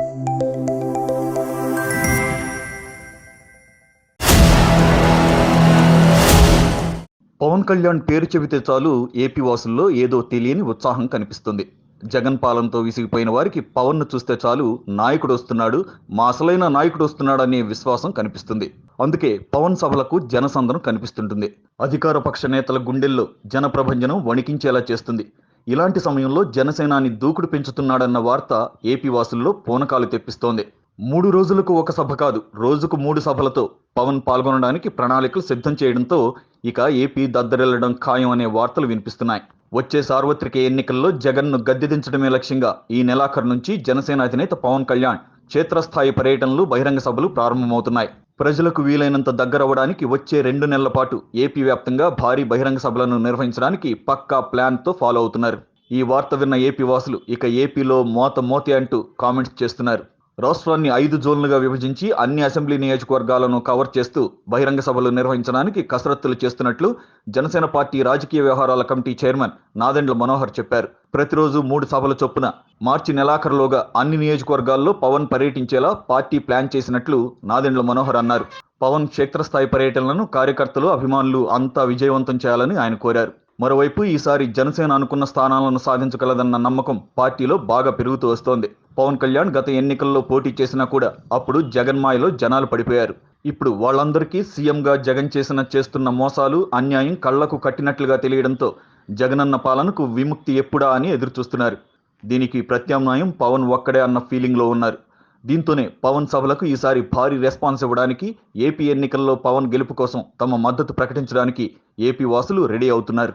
పవన్ కళ్యాణ్ పేరు చెబితే చాలు ఏపీ వాసుల్లో ఏదో తెలియని ఉత్సాహం కనిపిస్తుంది. జగన్ పాలనతో విసిగిపోయిన వారికి పవన్ను చూస్తే చాలు నాయకుడు వస్తున్నాడు మా అసలైన నాయకుడు వస్తున్నాడు అనే విశ్వాసం కనిపిస్తుంది. అందుకే పవన్ సభలకు జనసందనం కనిపిస్తుంటుంది. అధికార పక్ష నేతల గుండెల్లో జనప్రభంజనం వణికించేలా చేస్తుంది. ఇలాంటి సమయంలో జనసేనాని దూకుడు పెంచుతున్నాడన్న వార్త ఏపీ వాసుల్లో పూనకాలు తెప్పిస్తోంది. మూడు రోజులకు ఒక సభ కాదు రోజుకు మూడు సభలతో పవన్ పాల్గొనడానికి ప్రణాళికలు సిద్ధం చేయడంతో ఇక ఏపీ దద్దరిల్లడం ఖాయం అనే వార్తలు వినిపిస్తున్నాయి. వచ్చే సార్వత్రిక ఎన్నికల్లో జగన్ను గద్దెదించడమే లక్ష్యంగా ఈ నెలాఖరు నుంచి జనసేన అధినేత పవన్ కళ్యాణ్ క్షేత్రస్థాయి పర్యటనలు బహిరంగ సభలు ప్రారంభమవుతున్నాయి. ప్రజలకు వీలైనంత దగ్గరవ్వడానికి వచ్చే రెండు నెలల పాటు ఏపీ వ్యాప్తంగా భారీ బహిరంగ సభలను నిర్వహించడానికి పక్కా ప్లాన్తో ఫాలో అవుతున్నారు. ఈ వార్త విన్న ఏపీ వాసులు ఇక ఏపీలో మోత మోతే అంటూ కామెంట్స్ చేస్తున్నారు. రాష్ట్రాన్ని ఐదు జోన్లుగా విభజించి అన్ని అసెంబ్లీ నియోజకవర్గాలను కవర్ చేస్తూ బహిరంగ సభలు నిర్వహించడానికి కసరత్తులు చేస్తున్నట్లు జనసేన పార్టీ రాజకీయ వ్యవహారాల కమిటీ చైర్మన్ నాదెండ్ల మనోహర్ చెప్పారు. ప్రతిరోజు మూడు సభల చొప్పున మార్చి నెలాఖరులోగా అన్ని నియోజకవర్గాల్లో పవన్ పర్యటించేలా పార్టీ ప్లాన్ చేసినట్లు నాదెండ్ల మనోహర్ అన్నారు. పవన్ క్షేత్రస్థాయి పర్యటనలను కార్యకర్తలు అభిమానులు అంతా విజయవంతం చేయాలని ఆయన కోరారు. మరోవైపు ఈసారి జనసేన అనుకున్న స్థానాలను సాధించగలదన్న నమ్మకం పార్టీలో బాగా పెరుగుతూ వస్తోంది. పవన్ కళ్యాణ్ గత ఎన్నికల్లో పోటీ చేసినా కూడా అప్పుడు జగన్మాయలో జనాలు పడిపోయారు. ఇప్పుడు వాళ్ళందరికీ సీఎంగా జగన్ చేసిన చేస్తున్న మోసాలు అన్యాయం కళ్ళకు కట్టినట్లుగా తెలియడంతో జగనన్న పాలనకు విముక్తి ఎప్పుడా అని ఎదురుచూస్తున్నారు. దీనికి ప్రత్యామ్నాయం పవన్ ఒక్కడే అన్న ఫీలింగ్లో ఉన్నారు. దీంతోనే పవన్ సభలకు ఈసారి భారీ రెస్పాన్స్ ఇవ్వడానికి ఏపీ ఎన్నికల్లో పవన్ గెలుపు కోసం తమ మద్దతు ప్రకటించడానికి ఏపీ వాసులు రెడీ అవుతున్నారు.